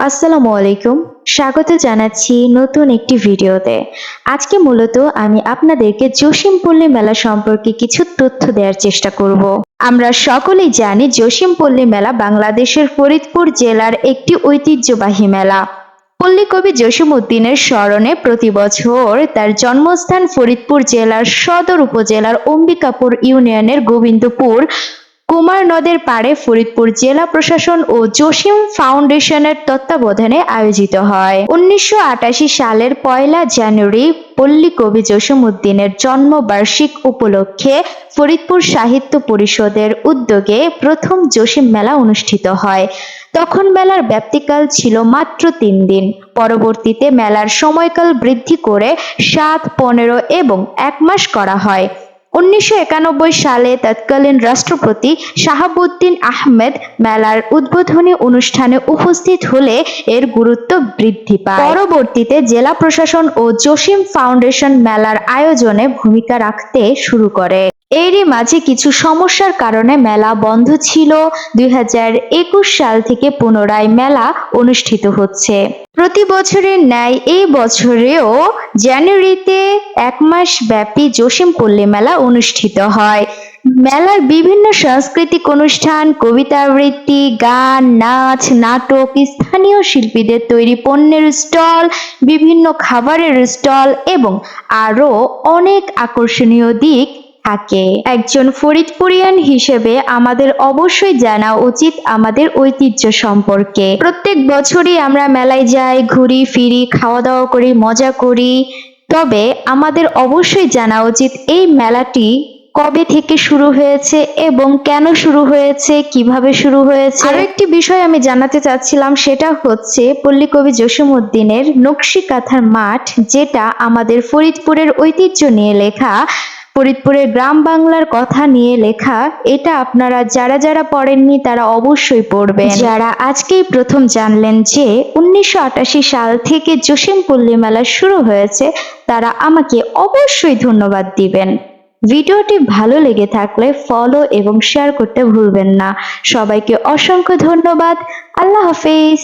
আসসালামু আলাইকুম। স্বাগত জানাচ্ছি নতুন একটি ভিডিওতে। আজকে মূলত আমি আপনাদেরকে জসিমপল্লী মেলা সম্পর্কে কিছু তথ্য দেওয়ার চেষ্টা করব। আমরা সকলেই জানি জসিমপল্লী মেলা বাংলাদেশের ফরিদপুর জেলার একটি ঐতিহ্যবাহী মেলা। পল্লী কবি জসিমউদ্দিনের স্মরণে প্রতি বছর তার জন্মস্থান ফরিদপুর জেলার সদর উপজেলার অম্বিকাপুর ইউনিয়নের গোবিন্দপুর কুমার নদের পাড়ে ফরিদপুর জেলা প্রশাসন ও জসিম ফাউন্ডেশনের তত্ত্বাবধানে আয়োজিত হয়। উনিশশো আটাশি সালের পয়লা জানুয়ারি পল্লী কবি জসিম উদ্দিনের জন্মবার্ষিক উপলক্ষে ফরিদপুর সাহিত্য পরিষদের উদ্যোগে প্রথম জসিম মেলা অনুষ্ঠিত হয়। তখন মেলার ব্যাপ্তিকাল ছিল মাত্র তিন দিন। পরবর্তীতে মেলার সময়কাল বৃদ্ধি করে সাত, পনেরো এবং এক মাস করা হয়। উনিশশো একানব্বই সালে তৎকালীন রাষ্ট্রপতি শাহাবুদ্দিন আহমেদ মেলার উদ্বোধনী অনুষ্ঠানে উপস্থিত হলে এর গুরুত্ব বৃদ্ধি পায়। পরবর্তীতে জেলা প্রশাসন ও জসিম ফাউন্ডেশন মেলার আয়োজনে ভূমিকা রাখতে শুরু করে। এরই মাঝে কিছু সমস্যার কারণে মেলা বন্ধ ছিল। দুই হাজার একুশ সাল থেকে পুনরায় মেলা অনুষ্ঠিত হচ্ছে। প্রতি বছরের ন্যায় এই বছরেও জানুয়ারিতে এক মাস ব্যাপী জসিম পল্লী মেলা অনুষ্ঠিত হয়। মেলার বিভিন্ন সাংস্কৃতিক অনুষ্ঠান, কবিতা আবৃত্তি, গান, নাচ, নাটক, স্থানীয় শিল্পীদের তৈরি পণ্যের স্টল, বিভিন্ন খাবারের স্টল এবং আরও অনেক আকর্ষণীয় দিক থাকে একজন ফরিদপুরিয়ান হিসেবে আমাদের অবশ্যই জানা উচিত আমাদের ঐতিহ্য সম্পর্কে। প্রত্যেক বছরই আমরা মেলায় যাই, ঘুরি, ফিরি খাওয়া দাওয়া করি, মজা করি। তবে আমাদের অবশ্যই জানা উচিত এই মেলাটি কবে থেকে শুরু হয়েছে এবং কেন শুরু হয়েছে, কীভাবে শুরু হয়েছে। আরও একটি বিষয় আমি জানাতে চাচ্ছিলাম, সেটা হচ্ছে পল্লী কবি জসিমউদ্দিনের নকশি কাঁথার মাঠ, যেটা আমাদের ফরিদপুরের ঐতিহ্য নিয়ে লেখা। ফরিদপুরের গ্রাম বাংলার কথা নিয়ে লেখা, এটা আপনারা যারা যারা পড়েননি তারা অবশ্যই পড়বেন। যারা আজকেই প্রথম জানলেন যে উনিশশো আটাশি সাল থেকে জসিম পল্লী মেলা শুরু হয়েছে, তারা আমাকে অবশ্যই ধন্যবাদ দিবেন। ভিডিওটি ভালো লেগে থাকলে ফলো এবং শেয়ার করতে ভুলবেন না। সবাইকে অসংখ্য ধন্যবাদ। আল্লাহ হাফিজ।